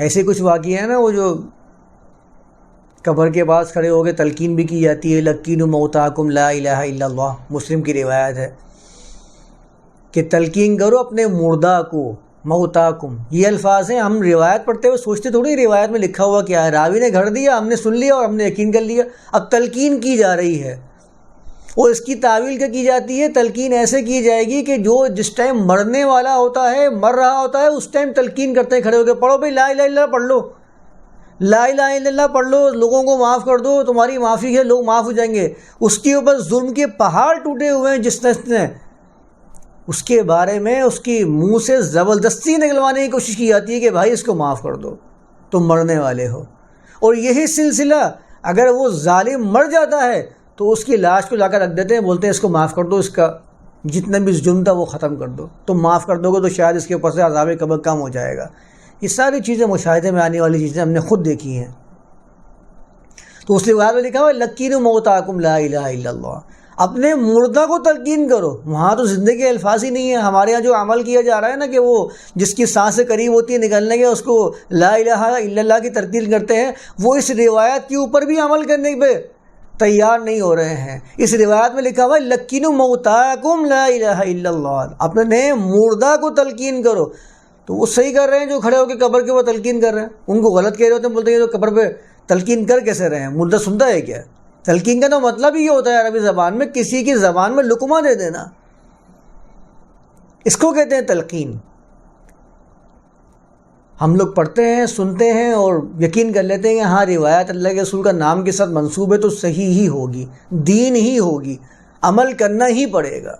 ایسے کچھ واقعے ہیں نا وہ جو قبر کے پاس کھڑے ہو کے تلقین بھی کی جاتی ہے لکین موتاکم لا الہ الا اللہ، مسلم کی روایت ہے کہ تلقین کرو اپنے مردہ کو، موتاکم۔ یہ الفاظ ہیں، ہم روایت پڑھتے ہوئے سوچتے تھوڑی روایت میں لکھا ہوا کیا ہے۔ راوی نے گھڑ دیا، ہم نے سن لیا اور ہم نے یقین کر لیا، اب تلقین کی جا رہی ہے۔ اور اس کی تعویل کیا کی جاتی ہے؟ تلقین ایسے کی جائے گی کہ جو جس ٹائم مرنے والا ہوتا ہے، مر رہا ہوتا ہے، اس ٹائم تلقین کرتے ہیں کھڑے ہو کے پڑھو، بھائی لا الہ الا اللہ پڑھ لو۔ لا الہ الا اللہ پڑھ لو، لوگوں کو معاف کر دو، تمہاری معافی ہے، لوگ معاف ہو جائیں گے۔ اس کے اوپر ظلم کے پہاڑ ٹوٹے ہوئے ہیں، جس نے اس کے بارے میں اس کی منہ سے زبردستی نکلوانے کی کوشش کی جاتی ہے کہ بھائی اس کو معاف کر دو، تم مرنے والے ہو۔ اور یہی سلسلہ اگر وہ ظالم مر جاتا ہے تو اس کی لاش کو لا کر رکھ دیتے ہیں، بولتے ہیں اس کو معاف کر دو، اس کا جتنا بھی جرم تھا وہ ختم کر دو۔ تم معاف کر دو گے تو شاید اس کے اوپر سے عذاب قبر کم ہو جائے گا۔ یہ ساری چیزیں مشاہدے میں آنے والی چیزیں ہم نے خود دیکھی ہیں۔ تو اس لیے میں لکھا ہوا لکین موتاکم لا الہ الا اللہ۔ اپنے مردہ کو تلقین کرو۔ وہاں تو زندگی الفاظ ہی نہیں ہے۔ ہمارے یہاں جو عمل کیا جا رہا ہے نا کہ وہ جس کی سانس سے قریب ہوتی ہے نکلنے کے، اس کو لا الہ الا اللہ کی ترتیل کرتے ہیں۔ وہ اس روایت کے اوپر بھی عمل کرنے پہ تیار نہیں ہو رہے ہیں۔ اس روایت میں لکھا ہوا ہے لکین موتاکم لا الہ الا اللہ۔ اپنے مردہ کو تلقین کرو۔ تو وہ صحیح کر رہے ہیں جو کھڑے ہو کے قبر کے وہ تلقین کر رہے ہیں۔ ان کو غلط کہہ رہے ہوتے ہیں، بولتے ہیں جو قبر پہ تلقین کر کیسے رہے ہیں؟ مردہ سنتا ہے کیا؟ تلقین کا تو مطلب ہی یہ ہوتا ہے عربی زبان میں، کسی کی زبان میں لکمہ دے دینا۔ اس کو کہتے ہیں تلقین۔ ہم لوگ پڑھتے ہیں، سنتے ہیں اور یقین کر لیتے ہیں کہ ہاں روایت اللہ کے رسول کا نام کے ساتھ منصوب ہے تو صحیح ہی ہوگی، دین ہی ہوگی، عمل کرنا ہی پڑے گا۔